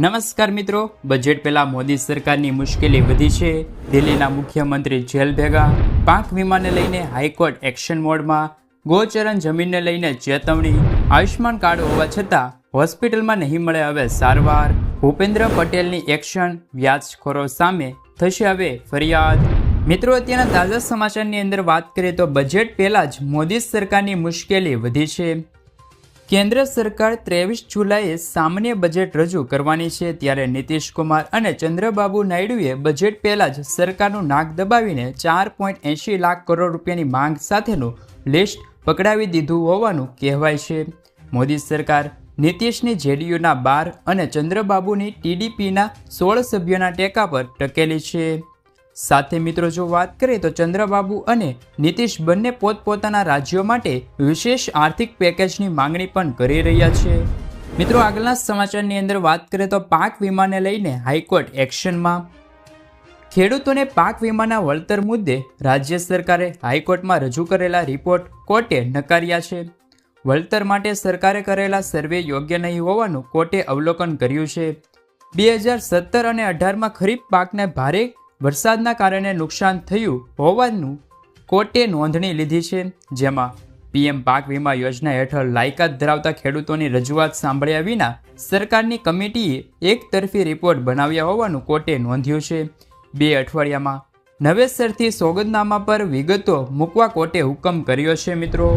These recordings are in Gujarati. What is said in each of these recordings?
નમસ્કાર મિત્રો, બજેટ પહેલા મોદી સરકારની મુશ્કેલી વધી છે. દિલ્હીના મુખ્યમંત્રી જેલ ભેગા. પાક વીમાને લઈને હાઈકોર્ટ એક્શન મોડમાં. ગોચરણ જમીનને લઈને ચેતવણી. આયુષ્માન કાર્ડ હોવા છતાં, હોસ્પિટલમાં નહીં મળે હવે સારવાર. ભૂપેન્દ્ર પટેલની એક્શન વ્યાજખોરો સામે થશે હવે ફરિયાદ. મિત્રો, અત્યારના તાજા સમાચારની અંદર વાત કરીએ તો બજેટ પહેલાં જ મોદી સરકારની મુશ્કેલી વધી છે. કેન્દ્ર સરકાર ત્રેવીસ જુલાઈએ સામાન્ય બજેટ રજૂ કરવાની છે ત્યારે નીતિશ કુમાર અને ચંદ્રબાબુ નાયડુએ બજેટ પહેલાં જ સરકારનું નાક દબાવીને ચાર પોઈન્ટ એંશી લાખ કરોડ રૂપિયાની માંગ સાથેનું લિસ્ટ પકડાવી દીધું હોવાનું કહેવાય છે. મોદી સરકાર નીતિશની જેડીયુના બાર અને ચંદ્રબાબુની ટીડીપીના સોળ સભ્યોના ટેકા પર ટકેલી છે. સાથે મિત્રો, જો વાત કરીએ તો ચંદ્રબાબુ અને નીતિશ બંને પોતપોતાના રાજ્યો માટે વિશેષ આર્થિક પેકેજની માંગણી પણ કરી રહ્યા છે. મિત્રો, આગળના સમાચારની અંદર વાત કરીએ તો પાક વીમાને લઈને હાઈકોર્ટ એક્શનમાં. ખેડૂતોને પાક વીમાના વળતર મુદ્દે રાજ્ય સરકારે હાઈકોર્ટમાં રજૂ કરેલા રિપોર્ટ કોર્ટે નકાર્યા છે. વળતર માટે સરકારે કરેલા સર્વે યોગ્ય નહીં હોવાનું કોર્ટે અવલોકન કર્યું છે. બે હજાર સત્તર અને અઢારમાં ખરીફ પાકને ભારે વરસાદના કારણે નુકસાન થયું હોવાનું કોર્ટે નોંધણી લીધી છે, જેમાં પીએમ પાક વીમા યોજના હેઠળ લાયકાત ધરાવતા ખેડૂતોની રજૂઆત સાંભળ્યા વિના સરકારની કમિટીએ એક તરફી રિપોર્ટ બનાવ્યા હોવાનું કોર્ટે નોંધ્યું છે. બે અઠવાડિયામાં નવેસરથી સોગંદનામા પર વિગતો મૂકવા કોર્ટે હુકમ કર્યો છે, મિત્રો.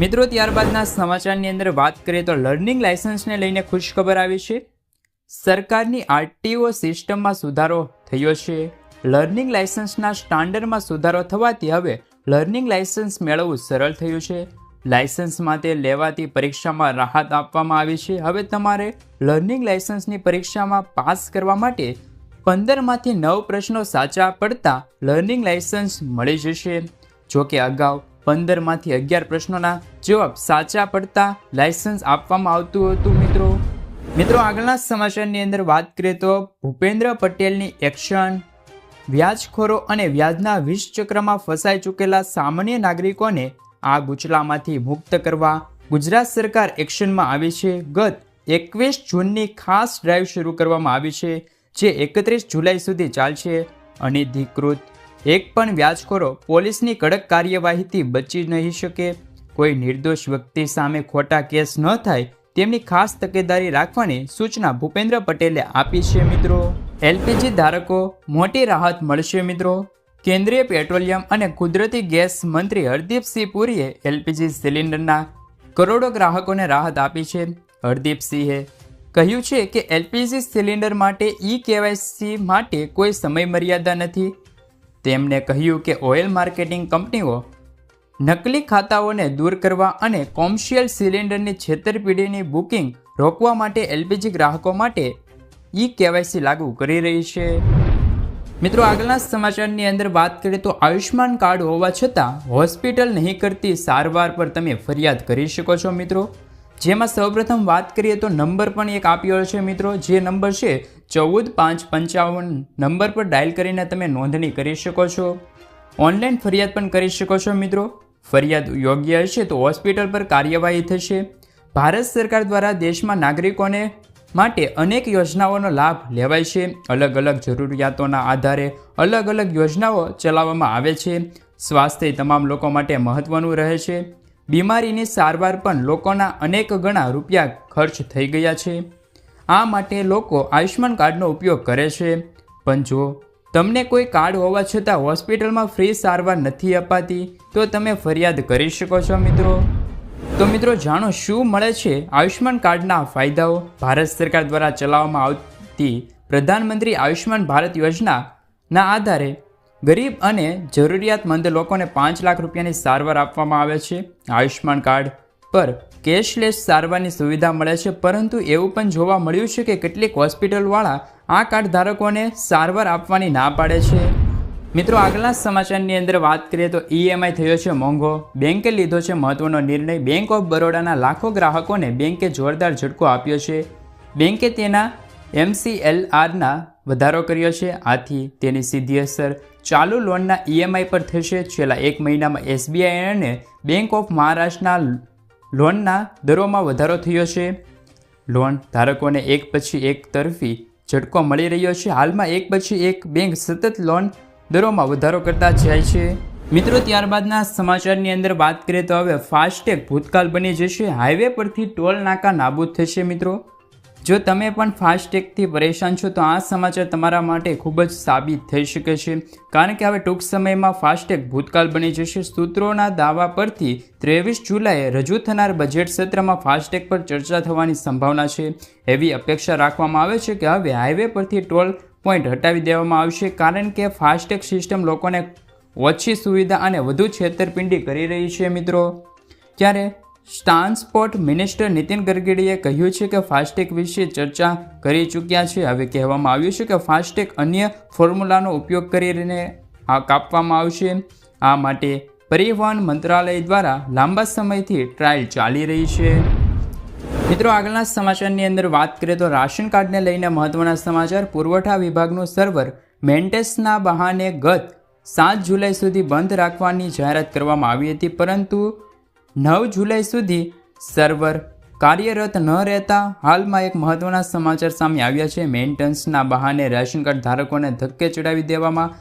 મિત્રો, ત્યારબાદના સમાચારની અંદર વાત કરીએ તો લર્નિંગ લાયસન્સને લઈને ખુશખબર આવી છે. સરકારની આરટીઓ સિસ્ટમમાં સુધારો થયો છે. લર્નિંગ લાયસન્સના સ્ટાન્ડર્ડમાં સુધારો થવાથી હવે લર્નિંગ લાયસન્સ મેળવવું સરળ થયું છે. લાયસન્સ માટે લેવાતી પરીક્ષામાં રાહત આપવામાં આવી છે. હવે તમારે લર્નિંગ લાયસન્સની પરીક્ષામાં પાસ કરવા માટે પંદરમાંથી નવ પ્રશ્નો સાચા પડતા લર્નિંગ લાયસન્સ મળી જશે. જોકે અગાઉ પંદરમાંથી અગિયાર પ્રશ્નોના જવાબ સાચા પડતા લાયસન્સ આપવામાં આવતું હતું મિત્રો. મિત્રો, આગળના સમાચારની અંદર વાત કરીએ તો ભૂપેન્દ્ર પટેલની એક્શન વ્યાજખોરો અને વ્યાજના વીસ ચક્રમાં ફસાઈ ચૂકેલા સામાન્ય નાગરિકોને આ ગુચલામાંથી મુક્ત કરવા ગુજરાત સરકાર એક્શનમાં આવી છે. ગત એકવીસ જૂનની ખાસ ડ્રાઈવ શરૂ કરવામાં આવી છે, જે એકત્રીસ જુલાઈ સુધી ચાલશે. અનધિકૃત એક પણ વ્યાજખોરો પોલીસની કડક કાર્યવાહીથી બચી નહીં શકે. કોઈ નિર્દોષ વ્યક્તિ સામે ખોટા કેસ ન થાય, તેમની ખાસ તકેદારી રાખવાની સૂચના ભૂપેન્દ્ર પટેલે આપી છે, મિત્રો. એલપીજી ધારકો, મોટી રાહત મળશે મિત્રો. કેન્દ્રીય પેટ્રોલિયમ અને કુદરતી ગેસ મંત્રી હરદીપસિંહ પુરીએ એલપીજી સિલિન્ડરના કરોડો ગ્રાહકોને રાહત આપી છે. હરદીપસિંહે કહ્યું છે કે એલપીજી સિલિન્ડર માટે ઈ કેવાયસી માટે કોઈ સમય મર્યાદા નથી. તેમણે કહ્યું કે ઓઇલ માર્કેટિંગ કંપનીઓ નકલી ખાતાઓને દૂર કરવા અને કોમર્શિયલ સિલિન્ડરની છેતરપિંડીની બુકિંગ રોકવા માટે એલપીજી ગ્રાહકો માટે ઈ કેવાયસી લાગુ કરી રહી છે. મિત્રો, આગળના સમાચારની અંદર વાત કરીએ તો આયુષ્માન કાર્ડ હોવા છતાં હોસ્પિટલ નહીં કરતી સારવાર પર તમે ફરિયાદ કરી શકો છો, મિત્રો. જેમાં સૌપ્રથમ વાત કરીએ તો નંબર પણ એક આપ્યો છે, મિત્રો. જે નંબર છે ચૌદ પાંચ પંચાવન નંબર પર ડાયલ કરીને તમે નોંધણી કરી શકો છો. ઓનલાઈન ફરિયાદ પણ કરી શકો છો, મિત્રો. ફરિયાદ યોગ્ય હશે તો હોસ્પિટલ પર કાર્યવાહી થશે. ભારત સરકાર દ્વારા દેશમાં નાગરિકોને માટે અનેક યોજનાઓનો લાભ લેવાય છે. અલગ અલગ જરૂરિયાતોના આધારે અલગ અલગ યોજનાઓ ચલાવવામાં આવે છે. સ્વાસ્થ્ય તમામ લોકો માટે મહત્ત્વનું રહે છે. બીમારીની સારવાર પણ લોકોના અનેક ગણા રૂપિયા ખર્ચ થઈ ગયા છે. આ માટે લોકો આયુષ્યમાન કાર્ડનો ઉપયોગ કરે છે. પણ જો તમને કોઈ કાર્ડ હોવા છતાં હોસ્પિટલમાં ફ્રી સારવાર નથી અપાતી, તો તમે ફરિયાદ કરી શકો છો મિત્રો. તો મિત્રો, જાણો શું મળે છે? આયુષ્માન કાર્ડના ફાયદાઓ ભારત સરકાર દ્વારા ચલાવવામાં આવતી પ્રધાનમંત્રી આયુષ્માન ભારત યોજનાના આધારે ગરીબ અને જરૂરિયાતમંદ લોકોને પાંચ લાખ રૂપિયાની સારવાર આપવામાં આવે છે. આયુષ્માન કાર્ડ પર કેશલેસ સારવારની સુવિધા મળે છે, પરંતુ એવું પણ જોવા મળ્યું છે કે કેટલીક હોસ્પિટલવાળા આ કાર્ડ ધારકોને સારવાર આપવાની ના પાડે છે. મિત્રો આગલા સમાચારની અંદર વાત કરીએ તો ઈએમઆઈ થયો છે મોંઘો. બેંકે લીધો છે મહત્વનો નિર્ણય. બેંક ઓફ બરોડાના લાખો ગ્રાહકોને બેંકે જોરદાર ઝટકો આપ્યો છે. બેંકે તેના એમસીએલઆરના વધારો કર્યો છે. આથી તેની સીધી અસર ચાલુ લોનના ઈએમઆઈ પર થશે. છેલ્લા એક મહિનામાં એસબીઆઈ અને બેંક ઓફ મહારાષ્ટ્રના લોનના દરોમાં વધારો થયો છે. લોન ધારકોને એક પછી એક તરફી ઝટકો મળી રહ્યો છે. હાલમાં એક પછી એક બેંક સતત લોન દરોમાં વધારો કરતા જાય છે. મિત્રો, ત્યારબાદના સમાચારની અંદર વાત કરીએ તો હવે ફાસ્ટેગ ભૂતકાળ બની જશે. હાઈવે પરથી ટોલ નાકા નાબૂદ થશે, મિત્રો. જો તમે પણ ફાસ્ટેગથી પરેશાન છો, તો આ સમાચાર તમારા માટે ખૂબ જ સાબિત થઈ શકે છે. કારણ કે હવે ટૂંક સમયમાં ફાસ્ટેગ ભૂતકાળ બની જશે. સૂત્રોના દાવા પરથી ત્રેવીસ જુલાઈએ રજૂ થનાર બજેટ સત્રમાં ફાસ્ટેગ પર ચર્ચા થવાની સંભાવના છે. એવી અપેક્ષા રાખવામાં આવે છે કે હવે હાઈવે પરથી ટોલ પોઈન્ટ હટાવી દેવામાં આવશે કારણ કે ફાસ્ટેગ સિસ્ટમ લોકોને ઓછી સુવિધા અને વધુ છેતરપિંડી કરી રહી છે, મિત્રો. ત્યારે ટ્રાન્સપોર્ટ મિનિસ્ટર નીતિન ગડકરીએ કહ્યું છે કે ફાસ્ટેગ વિશે ચર્ચા કરી ચૂક્યા છે. હવે કહેવામાં આવ્યું છે કે ફાસ્ટેગ અન્ય ફોર્મ્યુલાનો ઉપયોગ કરીને આ કાપવામાં આવશે. આ માટે પરિવહન મંત્રાલય દ્વારા લાંબા સમયથી ટ્રાયલ ચાલી રહી છે. મિત્રો, આગળના સમાચારની અંદર વાત કરીએ તો રાશન કાર્ડને લઈને મહત્વના સમાચાર. પુરવઠા વિભાગનું સર્વર મેન્ટેસના બહાને ગત સાત જુલાઈ સુધી બંધ રાખવાની જાહેરાત કરવામાં આવી હતી, પરંતુ નવ જુલાઈ સુધી સર્વર કાર્યરત ન રહેતા હાલમાં એક મહત્વના સમાચાર સામે આવ્યા છે. મેન્ટેનન્સના બહાને રેશન કાર્ડ ધારકોને ધક્કે ચડાવી દેવામાં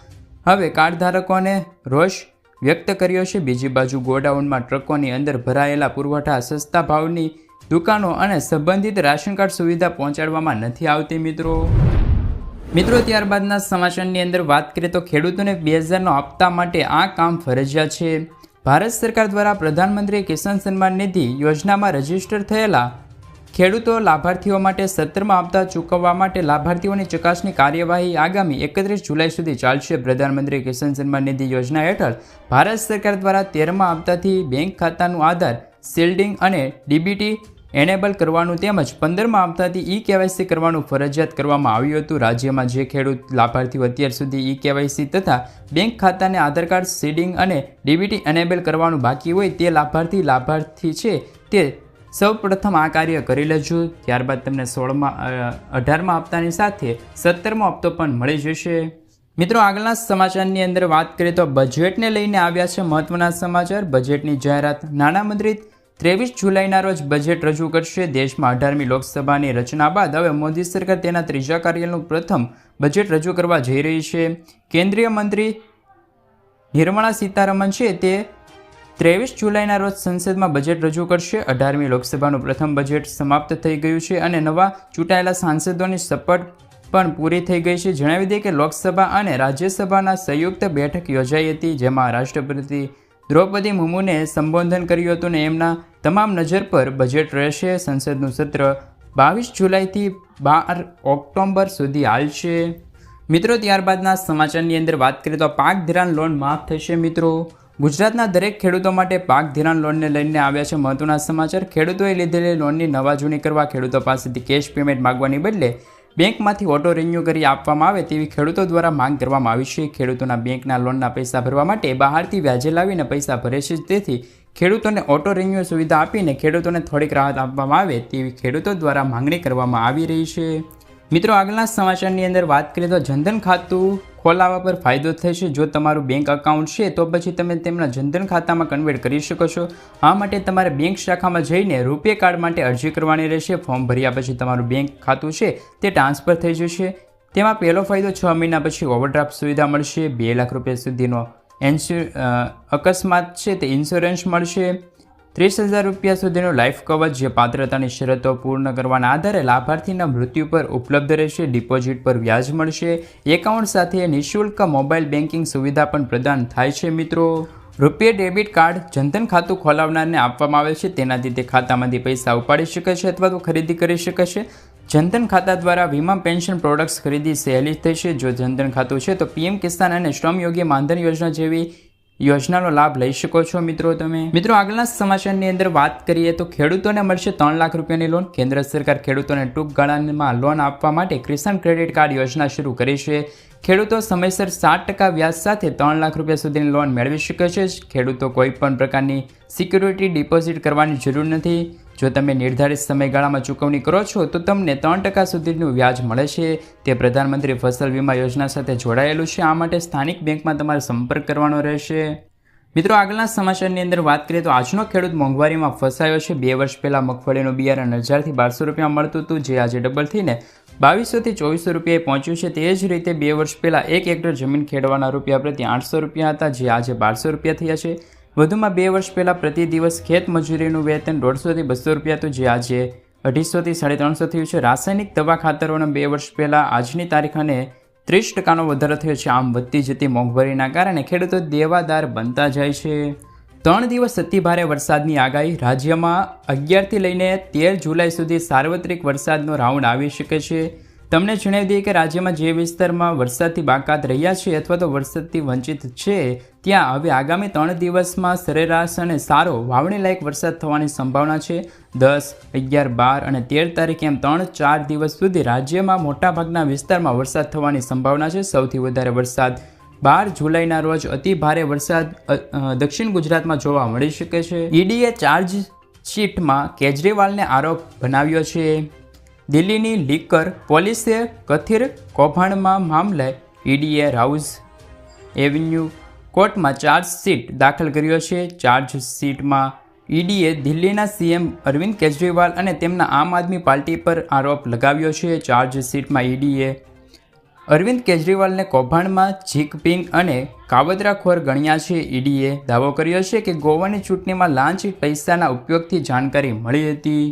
હવે કાર્ડ ધારકોને રોષ વ્યક્ત કર્યો છે. બીજી બાજુ ગોડાઉનમાં ટ્રકોની અંદર ભરાયેલા પુરવઠા સસ્તા ભાવની દુકાનો અને સંબંધિત રાશન કાર્ડ સુવિધા પહોંચાડવામાં નથી આવતી, મિત્રો. મિત્રો, ત્યારબાદના સમાચારની અંદર વાત કરીએ તો ખેડૂતોને બે હજારનો હપ્તા માટે આ કામ ફરજિયાત છે. ભારત સરકાર દ્વારા પ્રધાનમંત્રી કિસાન સન્માન નિધિ યોજનામાં રજિસ્ટર થયેલા ખેડૂતો લાભાર્થીઓ માટે સત્તરમાં હપ્તા ચૂકવવા માટે લાભાર્થીઓની ચકાસણી કાર્યવાહી આગામી એકત્રીસ જુલાઈ સુધી ચાલશે. પ્રધાનમંત્રી કિસાન સન્માન નિધિ યોજના હેઠળ ભારત સરકાર દ્વારા તેરમા હપ્તાથી બેંક ખાતાનું આધાર, શિલ્ડિંગ અને ડીબીટી એનેબલ કરવાનું તેમજ પંદરમાં આવતાથી ઈ કેવાયસી કરવાનું ફરજિયાત કરવામાં આવ્યું હતું. રાજ્યમાં જે ખેડૂત લાભાર્થીઓ અત્યાર સુધી ઈ કેવાયસી તથા બેંક ખાતાને આધાર કાર્ડ, સીડિંગ અને ડીબીટી એનેબલ કરવાનું બાકી હોય તે લાભાર્થી લાભાર્થી છે તે સૌ પ્રથમ આ કાર્ય કરી લેજો. ત્યારબાદ તમને સોળમાં અઢારમાં હપ્તાની સાથે સત્તરમો હપ્તો પણ મળી જશે. મિત્રો, આગળના સમાચારની અંદર વાત કરીએ તો બજેટને લઈને આવ્યા છે મહત્વના સમાચાર. બજેટની જાહેરાત નાણામંત્રી ત્રેવીસ જુલાઈના રોજ બજેટ રજૂ કરશે. દેશમાં અઢારમી લોકસભાની રચના બાદ હવે મોદી સરકાર તેના ત્રીજા કાર્યનું પ્રથમ બજેટ રજૂ કરવા જઈ રહી છે. કેન્દ્રીય મંત્રી નિર્મળા સીતારમણ છે તે ત્રેવીસ જુલાઈના રોજ સંસદમાં બજેટ રજૂ કરશે. અઢારમી લોકસભાનું પ્રથમ બજેટ સમાપ્ત થઈ ગયું છે અને નવા ચૂંટાયેલા સાંસદોની શપથ પણ પૂરી થઈ ગઈ છે. જણાવી દઈએ કે લોકસભા અને રાજ્યસભાના સંયુક્ત બેઠક યોજાઈ હતી, જેમાં રાષ્ટ્રપતિ દ્રૌપદી મુર્મુને સંબોધન કર્યું હતું ને એમના તમામ નજર પર બજેટ રહેશે. સંસદનું સત્ર બાવીસ જુલાઈથી બાર ઓક્ટોબર સુધી હાલશે. મિત્રો, ત્યારબાદના સમાચારની અંદર વાત કરીએ તો પાક ધિરાણ લોન માફ થશે મિત્રો. ગુજરાતના દરેક ખેડૂતો માટે પાક ધિરાણ લોનને લઈને આવ્યા છે મહત્વના સમાચાર. ખેડૂતોએ લીધેલી લોનની નવા જૂની કરવા ખેડૂતો પાસેથી કેશ પેમેન્ટ માગવાની બદલે બેંકમાંથી ઓટો રિન્યૂ કરી આપવામાં આવે તેવી ખેડૂતો દ્વારા માંગ કરવામાં આવી છે. ખેડૂતોના બેંકના લોનના પૈસા ભરવા માટે બહારથી વ્યાજે લાવીને પૈસા ભરે છે. તેથી ખેડૂતોને ઓટો રિન્યૂ સુવિધા આપીને ખેડૂતોને થોડીક રાહત આપવામાં આવે તેવી ખેડૂતો દ્વારા માંગણી કરવામાં આવી રહી છે. મિત્રો, આગળના સમાચારની અંદર વાત કરીએ તો જનધન ખાતું ખોલાવવા પર ફાયદો થશે? જો તમારું બેંક અકાઉન્ટ છે, તો પછી તમે તેમના જનધન ખાતામાં કન્વર્ટ કરી શકો છો. આ માટે તમારે બેંક શાખામાં જઈને રૂપે કાર્ડ માટે અરજી કરવાની રહેશે. ફોર્મ ભર્યા પછી તમારું બેંક ખાતું છે, તે ટ્રાન્સફર થઈ જશે. તેમાં પહેલો ફાયદો છ મહિના પછી ઓવરડ્રાફ્ટ સુવિધા મળશે. બે લાખ રૂપિયા સુધીનો એન્સ્યુ અકસ્માત છે, તે ઇન્સ્યોરન્સ મળશે. ત્રીસ હજાર રૂપિયા સુધીનું લાઈફ કવચ જે પાત્રતાની શરતો પૂર્ણ કરવાના આધારે લાભાર્થીના મૃત્યુ પર ઉપલબ્ધ રહેશે, ડિપોઝિટ પર વ્યાજ મળશે. એકાઉન્ટ સાથે નિઃશુલ્ક મોબાઈલ બેન્કિંગ સુવિધા પણ પ્રદાન થાય છે, મિત્રો. રૂપિયા ડેબિટ કાર્ડ જનધન ખાતું ખોલાવનારને આપવામાં આવે છે, તેનાથી તે ખાતામાંથી પૈસા ઉપાડી શકે છે અથવા તો ખરીદી કરી શકે છે. જનધન ખાતા દ્વારા વીમા પેન્શન પ્રોડક્ટ્સ ખરીદી સહેલી થશે. જો જનધન ખાતું છે, તો પીએમ કિસાન અને શ્રમ યોગ્ય માનધન યોજના જેવી યોજનાનો લાભ લઈ શકો છો મિત્રો તમે. મિત્રો, આગળના સમાચારની અંદર વાત કરીએ તો ખેડૂતોને મળશે ત્રણ લાખ રૂપિયાની લોન કેન્દ્ર સરકાર ખેડૂતોને ટૂંક ગાળામાં લોન આપવા માટે કિસાન ક્રેડિટ કાર્ડ યોજના શરૂ કરી છે. ખેડૂતો સમયસર સાત ટકા વ્યાજ સાથે ત્રણ લાખ રૂપિયા સુધીની લોન મેળવી શકે છે. ખેડૂતો કોઈ પણ પ્રકારની સિક્યુરિટી ડિપોઝિટ કરવાની જરૂર નથી. જો તમે નિર્ધારિત સમયગાળામાં ચૂકવણી કરો છો, તો તમને ત્રણ ટકા સુધીનું વ્યાજ મળે છે. તે પ્રધાનમંત્રી ફસલ વીમા યોજના સાથે જોડાયેલું છે. આ માટે સ્થાનિક બેંકમાં તમારે સંપર્ક કરવાનો રહેશે. મિત્રો, આગળના સમાચારની અંદર વાત કરીએ તો આજનો ખેડૂત મોંઘવારીમાં ફસાયો છે. બે વર્ષ પહેલાં મગફળીનું બિયારણ હજારથી બારસો રૂપિયા મળતું હતું, જે આજે ડબલ થઈને બાવીસોથી ચોવીસો રૂપિયાએ પહોંચ્યું છે. તે જ રીતે બે વર્ષ પહેલાં એક હેક્ટર જમીન ખેડવાના રૂપિયા પ્રત્યે આઠસો રૂપિયા હતા, જે આજે બારસો રૂપિયા થયા છે. વધુમાં બે વર્ષ પહેલાં પ્રતિ દિવસ ખેત મજૂરીનું વેતન દોઢસોથી બસો રૂપિયા હતું, જે આજે અઢીસોથી સાડી ત્રણસો થયું છે. રાસાયણિક દવા ખાતરોના બે વર્ષ પહેલાં આજની તારીખ અને ત્રીસ ટકાનો વધારો થયો છે. આમ વધતી જતી મોંઘવારીના કારણે ખેડૂતો દેવાદાર બનતા જાય છે. ત્રણ દિવસ અતિ ભારે વરસાદની આગાહી. રાજ્યમાં અગિયારથી લઈને તેર જુલાઈ સુધી સાર્વત્રિક વરસાદનો રાઉન્ડ આવી શકે છે. તમને જણાવી દઈએ કે રાજ્યમાં જે વિસ્તારમાં વરસાદથી બાકાત રહ્યા છે અથવા તો વરસાદથી વંચિત છે, ત્યાં હવે આગામી ત્રણ દિવસમાં સરેરાશ અને સારો વાવણી લાયક વરસાદ થવાની સંભાવના છે. દસ, અગિયાર, બાર અને તેર તારીખે એમ ત્રણ, ચાર દિવસ સુધી રાજ્યમાં મોટાભાગના વિસ્તારમાં વરસાદ થવાની સંભાવના છે. સૌથી વધારે વરસાદ બાર જુલાઈના રોજ અતિ ભારે વરસાદ દક્ષિણ ગુજરાતમાં જોવા મળી શકે છે. ઈડીએ ચાર્જ શીટમાં કેજરીવાલને આરોપ બનાવ્યો છે. દિલ્હીની લીકર પોલીસે કથિર કૌભાંડમાં મામલે ઈડીએ રાઉઝ એવન્યુ કોર્ટમાં ચાર્જશીટ દાખલ કર્યો છે. ચાર્જશીટમાં ઈડીએ દિલ્હીના સીએમ અરવિંદ કેજરીવાલ અને તેમના આમ આદમી પાર્ટી પર આરોપ લગાવ્યો છે. ચાર્જશીટમાં ઈડીએ અરવિંદ કેજરીવાલને કૌભાંડમાં જીકપિંગ અને કાવતરાખોર ગણ્યા છે. ઈડીએ દાવો કર્યો છે કે ગોવાની ચૂંટણીમાં લાંચ પૈસાના ઉપયોગથી જાણકારી મળી હતી.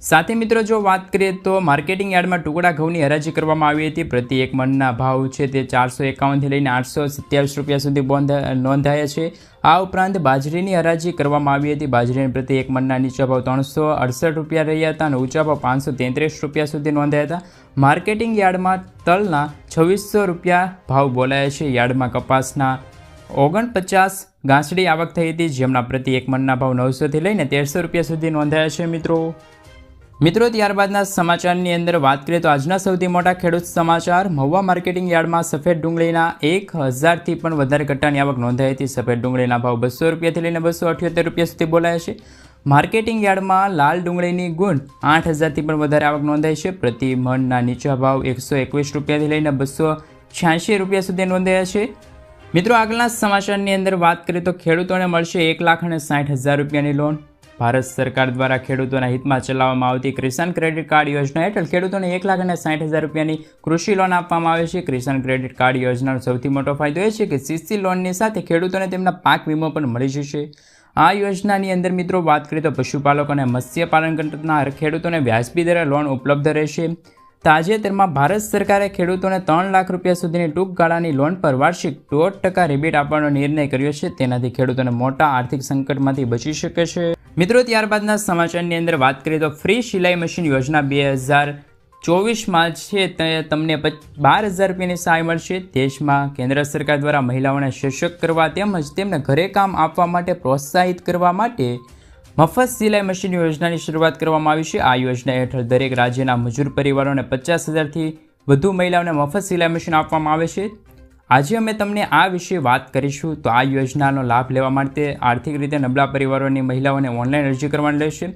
સાથે મિત્રો જો વાત કરીએ તો માર્કેટિંગ યાર્ડમાં ટુકડા ઘઉંની હરાજી કરવામાં આવી હતી. પ્રતિ એક મણના ભાવ છે તે ચારસો એકાવનથી લઈને આઠસો સત્યાવીસ રૂપિયા સુધી બોંધા- નોંધાયા છે. આ ઉપરાંત બાજરીની હરાજી કરવામાં આવી હતી. બાજરીની પ્રતિ એક મણના નીચા ભાવ ત્રણસો અડસઠ રૂપિયા રહ્યા હતા અને ઊંચા ભાવ પાંચસો તેત્રીસ રૂપિયા સુધી નોંધાયા હતા. માર્કેટિંગ યાર્ડમાં તલના છવ્વીસો રૂપિયા ભાવ બોલાયા છે. યાર્ડમાં કપાસના ઓગણપચાસ ગાંસડી આવક થઈ હતી, જેમના પ્રતિ એક મણના ભાવ નવસોથી લઈને તેરસો રૂપિયા સુધી નોંધાયા છે મિત્રો. મિત્રો, ત્યારબાદના સમાચારની અંદર વાત કરીએ તો આજના સૌથી મોટા ખેડૂત સમાચાર. મહુવા માર્કેટિંગ યાર્ડમાં સફેદ ડુંગળીના એક હજારથી પણ વધારે કટ્ટાની આવક નોંધાઈ હતી. સફેદ ડુંગળીના ભાવ બસો રૂપિયાથી લઈને બસો અઠ્યોતેર રૂપિયા સુધી બોલાયા છે. માર્કેટિંગ યાર્ડમાં લાલ ડુંગળીની ગુણ આઠ હજારથી પણ વધારે આવક નોંધાઈ છે. પ્રતિ મણના નીચા ભાવ એકસો એકવીસ રૂપિયાથી લઈને બસો છ્યાસી રૂપિયા સુધી નોંધાયા છે. મિત્રો, આગળના સમાચારની અંદર વાત કરીએ તો ખેડૂતોને મળશે એક લાખ અને સાઠ હજાર રૂપિયાની લોન. ભારત સરકાર દ્વારા ખેડૂતોના હિતમાં ચલાવવામાં આવતી કિસાન ક્રેડિટ કાર્ડ યોજના હેઠળ ખેડૂતોને એક લાખ અને સાઠ હજાર રૂપિયાની કૃષિ લોન આપવામાં આવે છે. કિસાન ક્રેડિટ કાર્ડ યોજનાનો સૌથી મોટો ફાયદો એ છે કે સીસી લોનની સાથે ખેડૂતોને તેમના પાક વીમો પણ મળી જશે. આ યોજનાની અંદર મિત્રો વાત કરીએ તો પશુપાલકો અને મત્સ્યપાલન કરનાર ખેડૂતોને વ્યાજબી દરે લોન ઉપલબ્ધ રહેશે. તાજેતરમાં ભારત સરકારે ખેડૂતોને ત્રણ લાખ રૂપિયા સુધીની ટૂંક ગાળાની લોન પર વાર્ષિક દોઢ ટકા રિબેટ આપવાનો નિર્ણય કર્યો છે. તેનાથી ખેડૂતોને મોટા આર્થિક સંકટમાંથી બચી શકે છે. મિત્રો, ત્યારબાદના સમાચારની અંદર વાત કરીએ તો ફ્રી સિલાઈ મશીન યોજના બે હજાર ચોવીસમાં છે તે તમને બાર હજાર રૂપિયાની સહાય મળશે. દેશમાં કેન્દ્ર સરકાર દ્વારા મહિલાઓને સશક્ત કરવા તેમજ તેમને ઘરે કામ આપવા માટે પ્રોત્સાહિત કરવા માટે મફત સિલાઈ મશીન યોજનાની શરૂઆત કરવામાં આવી છે. આ યોજના હેઠળ દરેક રાજ્યના મજૂર પરિવારોને પચાસ હજારથી વધુ મહિલાઓને મફત સિલાઈ મશીન આપવામાં આવે છે. આજે અમે તમને આ વિશે વાત કરીશું. તો આ યોજનાનો લાભ લેવા માટે આર્થિક રીતે નબળા પરિવારોની મહિલાઓને ઓનલાઈન અરજી કરવાની રહેશે.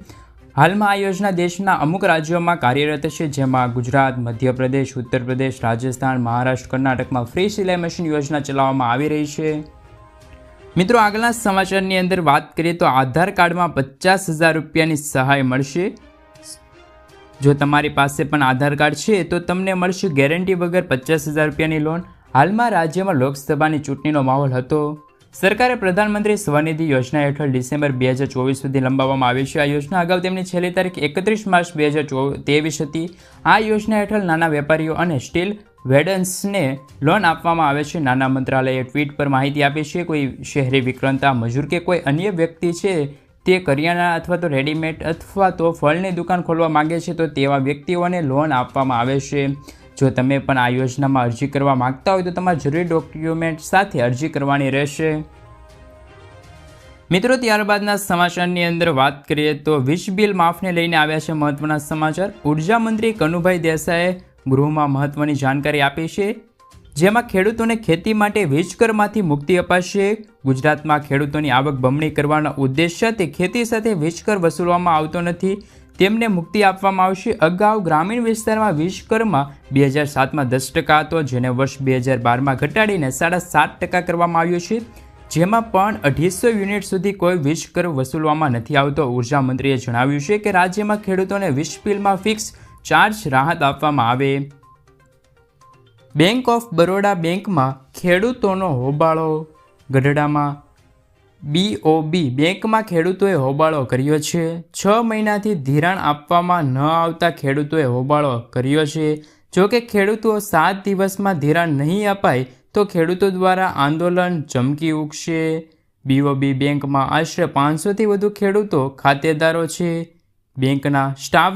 હાલમાં આ યોજના દેશના અમુક રાજ્યોમાં કાર્યરત છે, જેમાં ગુજરાત, મધ્યપ્રદેશ ઉત્તર પ્રદેશ રાજસ્થાન, મહારાષ્ટ્ર, કર્ણાટકમાં ફ્રી સિલાઈ મશીન યોજના ચલાવવામાં આવી રહી છે. મિત્રો, આગળના સમાચારની અંદર વાત કરીએ તો આધાર કાર્ડમાં પચાસ હજાર રૂપિયાની સહાય મળશે. જો તમારી પાસે પણ આધાર કાર્ડ છે, તો તમને મળશે ગેરંટી વગર પચાસ હજાર રૂપિયાની લોન. હાલમાં રાજ્યમાં લોકસભાની ચૂંટણીનો માહોલ હતો. સરકારે પ્રધાનમંત્રી સ્વનિધિ યોજના હેઠળ ડિસેમ્બર બે હજાર ચોવીસ સુધી લંબાવવામાં આવી છે. આ યોજના અગાઉ તેમની છેલ્લી તારીખ એકત્રીસ માર્ચ બે હજાર ત્રેવીસ હતી. આ યોજના હેઠળ નાના વેપારીઓ અને સ્ટીલ વેડન્સને લોન આપવામાં આવે છે. નાના મંત્રાલયે ટ્વીટ પર માહિતી આપી છે, કોઈ શહેરી વિક્રંતા મજૂર કે કોઈ અન્ય વ્યક્તિ છે, તે કરિયાણા અથવા તો રેડીમેડ અથવા તો ફળની દુકાન ખોલવા માગે છે, તો તેવા વ્યક્તિઓને લોન આપવામાં આવે છે. જો તમે પણ આ યોજનામાં અરજી કરવા માંગતા હોય તો તમારે જરૂરી ડોક્યુમેન્ટ સાથે અરજી કરવાની રહેશે. મિત્રો, ત્યારબાદના સમાચારની અંદર વાત કરીએ તો વીજ બિલ માફને લઈને આવ્યા છે મહત્વના સમાચાર. ઊર્જા મંત્રી કનુભાઈ દેસાઈએ ગૃહમાં મહત્વની જાણકારી આપી છે. જેમાં ખેડૂતોને ખેતી માટે વીજકરમાંથી મુક્તિ અપાશે. ગુજરાતમાં ખેડૂતોની આવક બમણી કરવાના ઉદ્દેશ્યથી ખેતી સાથે વીજકર વસૂલવામાં આવતો નથી. તેમને મુક્તિ આપવામાં આવશે. અગાઉ ગ્રામીણ વિસ્તારમાં વિશ્વકર્મા કરમાં બે હજાર સાતમાં દસ ટકા હતો, જેને વર્ષ બે હજાર બારમાં ઘટાડીને સાડા સાત ટકા કરવામાં આવ્યો છે. જેમાં પણ અઢીસો યુનિટ સુધી કોઈ વીજ કર વસૂલવામાં નથી આવતો. ઊર્જા મંત્રીએ જણાવ્યું છે કે રાજ્યમાં ખેડૂતોને વીજ બિલમાં ફિક્સ ચાર્જ રાહત આપવામાં આવે. બેંક ઓફ બરોડા બેંકમાં ખેડૂતોનો હોબાળો ગઢડામાં બીઓબી બેંકમાં ખેડૂતોએ હોબાળો કર્યો છે. છ મહિનાથી ધિરાણ આપવામાં ન આવતા ખેડૂતોએ હોબાળો કર્યો છે. જો કે ખેડૂતો સાત દિવસમાં ધિરાણ નહીં અપાય, તો ખેડૂતો દ્વારા આંદોલન ચમકી ઉઠશે. બીઓબી બેંકમાં આશરે પાંચસોથી વધુ ખેડૂતો ખાતેદારો છે. બેંકના સ્ટાફ